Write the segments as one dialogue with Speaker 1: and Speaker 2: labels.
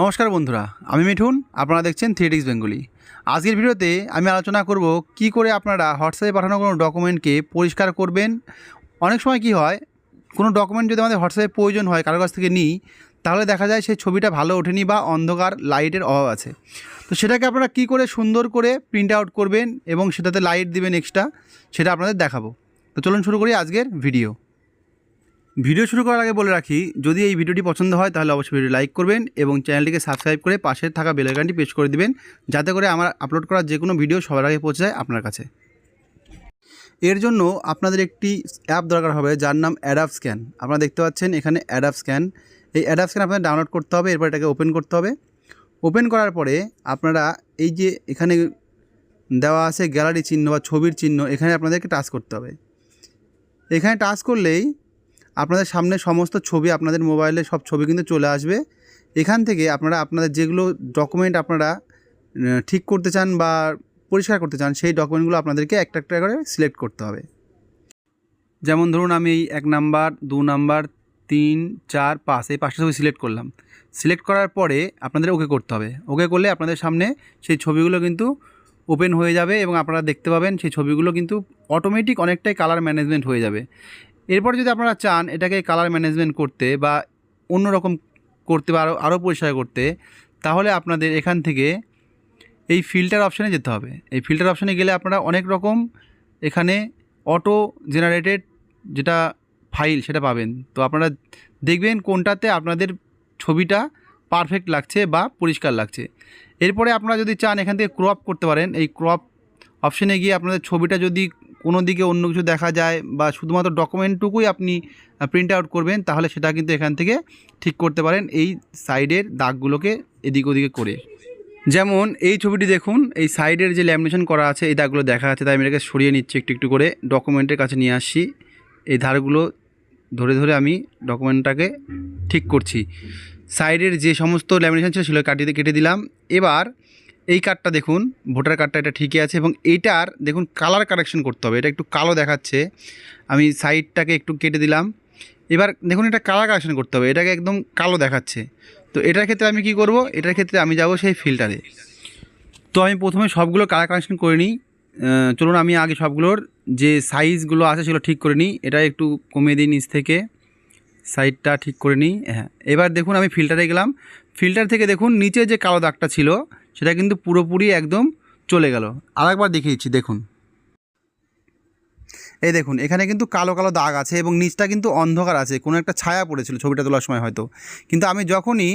Speaker 1: নমস্কার বন্ধুরা, আমি মিঠুন, আপনারা দেখছেন থ্রিডিক্স বেঙ্গলি আজকের ভিডিওতে আমি আলোচনা করব কি করে আপনারা হোয়াটসঅ্যাপে পাঠানো কোনো ডকুমেন্টকে পরিষ্কার করবেন। অনেক সময় কি হয়, কোনো ডকুমেন্ট যদি আমাদের হোয়াটসঅ্যাপে প্রয়োজন হয় কারোর কাছ থেকে নিই, তাহলে দেখা যায় সেই ছবিটা ভালো ওঠেনি বা অন্ধকার, লাইটের অভাব আছে। তো সেটাকে আপনারা কি করে সুন্দর করে প্রিন্ট আউট করবেন এবং সেটাতে লাইট দিবেন এক্সট্রা সেটা আপনাদের দেখাবো। তো চলুন শুরু করি আজকের ভিডিও ভিডিও শুরু করার আগে বলে রাখি, যদি এই ভিডিওটি পছন্দ হয় তাহলে অবশ্যই ভিডিও লাইক করবেন এবং চ্যানেলটিকে সাবস্ক্রাইব করে পাশে থাকা বেলাইকানটি প্রেস করে দিবেন, যাতে করে আমার আপলোড করা যে কোনো ভিডিও সবার আগে পৌঁছে যায় আপনার কাছে। এর জন্য আপনাদের একটি অ্যাপ দরকার হবে যার নাম অ্যাডাপ স্ক্যান। আপনারা দেখতে পাচ্ছেন এখানে অ্যাডাপ স্ক্যান। এই অ্যাডাপ স্ক্যান আপনাদের ডাউনলোড করতে হবে, এরপর এটাকে ওপেন করতে হবে। ওপেন করার পরে আপনারা এই যে এখানে দেওয়া আছে গ্যালারি চিহ্ন বা ছবির চিহ্ন, এখানে আপনাদেরকে টাচ করতে হবে। এখানে টাচ করলেই আপনাদের সামনে সমস্ত ছবি আপনাদের মোবাইলে, সব ছবি কিন্তু চলে আসবে। এখান থেকে আপনারা আপনাদের যেগুলো ডকুমেন্ট আপনারা ঠিক করতে চান বা পরিষ্কার করতে চান, সেই ডকুমেন্টগুলো আপনাদেরকে একটা একটা করে সিলেক্ট করতে হবে। যেমন ধরুন আমি এই এক নাম্বার, দু নাম্বার, তিন, চার, পাঁচ, এই পাঁচটা ছবি সিলেক্ট করলাম। সিলেক্ট করার পরে আপনাদের ওকে করতে হবে। ওকে করলে আপনাদের সামনে সেই ছবিগুলো কিন্তু ওপেন হয়ে যাবে এবং আপনারা দেখতে পাবেন সেই ছবিগুলো কিন্তু অটোমেটিক অনেকটাই কালার ম্যানেজমেন্ট হয়ে যাবে। এরপর যদি আপনারা চান এটাকে কালার ম্যানেজমেন্ট করতে বা অন্য রকম করতে বা আরও আরও পরিষ্কার করতে, তাহলে আপনাদের এখান থেকে এই ফিল্টার অপশানে যেতে হবে। এই ফিল্টার অপশানে গেলে আপনারা অনেক রকম এখানে অটো জেনারেটেড যেটা ফাইল সেটা পাবেন। তো আপনারা দেখবেন কোনটাতে আপনাদের ছবিটা পারফেক্ট লাগছে বা পরিষ্কার লাগছে। এরপরে আপনারা যদি চান এখান থেকে ক্রপ করতে পারেন, এই ক্রপ অপশানে গিয়ে আপনাদের ছবিটা যদি কোনো দিকে অন্য কিছু দেখা যায় বা শুধুমাত্র ডকুমেন্টটুকুই আপনি প্রিন্ট আউট করবেন, তাহলে সেটা কিন্তু এখান থেকে ঠিক করতে পারেন এই সাইডের দাগগুলোকে এদিক ওদিকে করে। যেমন এই ছবিটি দেখুন, এই সাইডের যে ল্যামিনেশন করা আছে, এই দাগগুলো দেখা যাচ্ছে, তাই আমি এটাকে সরিয়ে নিচ্ছি একটু একটু করে ডকুমেন্টের কাছে নিয়ে আসছি। এই ধারগুলো ধরে ধরে আমি ডকুমেন্টটাকে ঠিক করছি। সাইডের যে সমস্ত ল্যামিনেশন ছিল, সেগুলো কাটিয়ে, কেটে দিলাম। এবার এই কার্ডটা দেখুন, ভোটার কার্ডটা এটা ঠিকই আছে এবং এইটার দেখুন কালার কারেকশন করতে হবে, এটা একটু কালো দেখাচ্ছে। আমি সাইডটাকে একটু কেটে দিলাম। এবার দেখুন এটা কালার কারেকশন করতে হবে, এটাকে একদম কালো দেখাচ্ছে। তো এটার ক্ষেত্রে আমি কি করব? এটার ক্ষেত্রে আমি যাব সেই ফিল্টারে তো আমি প্রথমে সবগুলো কালার কারেকশন করে নিই। চলুন আমি আগে সবগুলোর যে সাইজগুলো আছে সেগুলো ঠিক করে নিই। এটা একটু কমিয়ে দিই নিচ থেকে। সাইডটা ঠিক করে নিই হ্যাঁ। এবার দেখুন আমি ফিল্টারে গেলাম। ফিল্টার থেকে দেখুন নিচে যে কালো দাগটা ছিল সেটা কিন্তু পুরোপুরি একদম চলে গেল। আরেকবার দেখিয়ে দিচ্ছি, দেখুন। এই দেখুন, এখানে কিন্তু কালো কালো দাগ আছে এবং নিচটা কিন্তু অন্ধকার আছে, কোনো একটা ছায়া পড়েছিল ছবিটা তোলার সময় হয়তো। কিন্তু আমি যখনই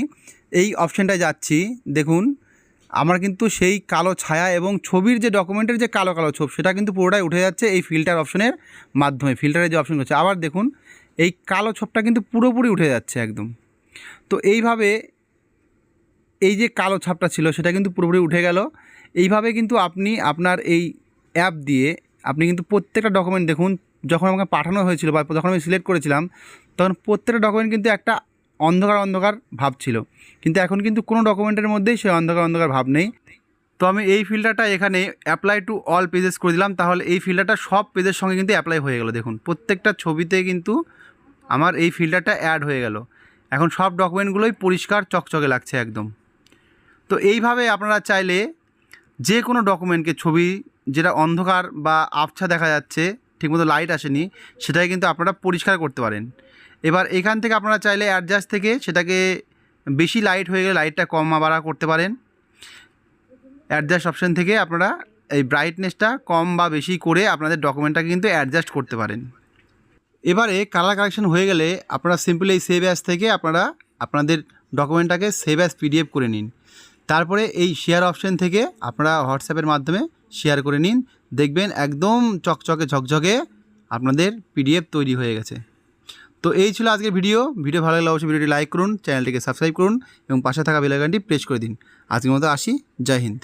Speaker 1: এই অপশানটায় যাচ্ছি, দেখুন, আমার কিন্তু সেই কালো ছায়া এবং ছবির যে ডকুমেন্টের যে কালো কালো ছোপ, সেটা কিন্তু পুরোটাই উঠে যাচ্ছে এই ফিল্টার অপশনের মাধ্যমে ফিল্টারের যে অপশন হচ্ছে। আবার দেখুন, এই কালো ছোপটা কিন্তু পুরোপুরি উঠে যাচ্ছে একদম। তো এইভাবে এই যে কালো ছাপটা ছিল, সেটা কিন্তু পুরোপুরি উঠে গেল। এইভাবে কিন্তু আপনি আপনার এই অ্যাপ দিয়ে আপনি কিন্তু প্রত্যেকটা ডকুমেন্ট দেখুন, যখন আমাকে পাঠানো হয়েছিল বা যখন আমি সিলেক্ট করেছিলাম, তখন প্রত্যেকটা ডকুমেন্ট কিন্তু একটা অন্ধকার অন্ধকার ভাব ছিল। কিন্তু এখন কিন্তু কোনো ডকুমেন্টের মধ্যেই সেই অন্ধকার অন্ধকার ভাব নেই। তো আমি এই ফিল্টারটা এখানে অ্যাপ্লাই টু অল পেজেস করে দিলাম, তাহলে এই ফিল্টারটা সব পেজের সঙ্গে কিন্তু অ্যাপ্লাই হয়ে গেল। দেখুন, প্রত্যেকটা ছবিতে কিন্তু আমার এই ফিল্টারটা অ্যাড হয়ে গেল। এখন সব ডকুমেন্টগুলোই পরিষ্কার, চকচকে লাগছে একদম। তো এইভাবে আপনারা চাইলে যে কোনো ডকুমেন্টকে, ছবি, যেটা অন্ধকার বা আবছা দেখা যাচ্ছে, ঠিকমতো লাইট আসেনি, সেটাকে কিন্তু আপনারা পরিষ্কার করতে পারেন। এবার এখান থেকে আপনারা চাইলে অ্যাডজাস্ট থেকে সেটাকে বেশি লাইট হয়ে গেলে লাইটটা কম বাড়া করতে পারেন। অ্যাডজাস্ট অপশান থেকে আপনারা এই ব্রাইটনেসটা কম বা বেশি করে আপনাদের ডকুমেন্টটাকে কিন্তু অ্যাডজাস্ট করতে পারেন। এবারে কালার কারেকশন হয়ে গেলে আপনারা সিম্পলি এই সেভ অ্যাস থেকে আপনারা, আপনাদের ডকুমেন্টটাকে সেভ অ্যাস পিডিএফ করে নিন। তারপরে এই শেয়ার অপশন থেকে আপনারা হোয়াটসঅ্যাপের মাধ্যমে শেয়ার করে নিন। দেখবেন একদম চকচকে ঝকঝকে আপনাদের পিডিএফ তৈরি হয়ে গেছে। তো এই ছিল আজকের ভিডিও ভিডিও ভালো লাগলে অবশ্যই ভিডিওটি লাইক করুন চ্যানেলটিকে সাবস্ক্রাইব করুন এবং পাশে থাকা বেলাইকানটি প্রেস করে দিন। আজকের মতো আসি। জয় হিন্দ।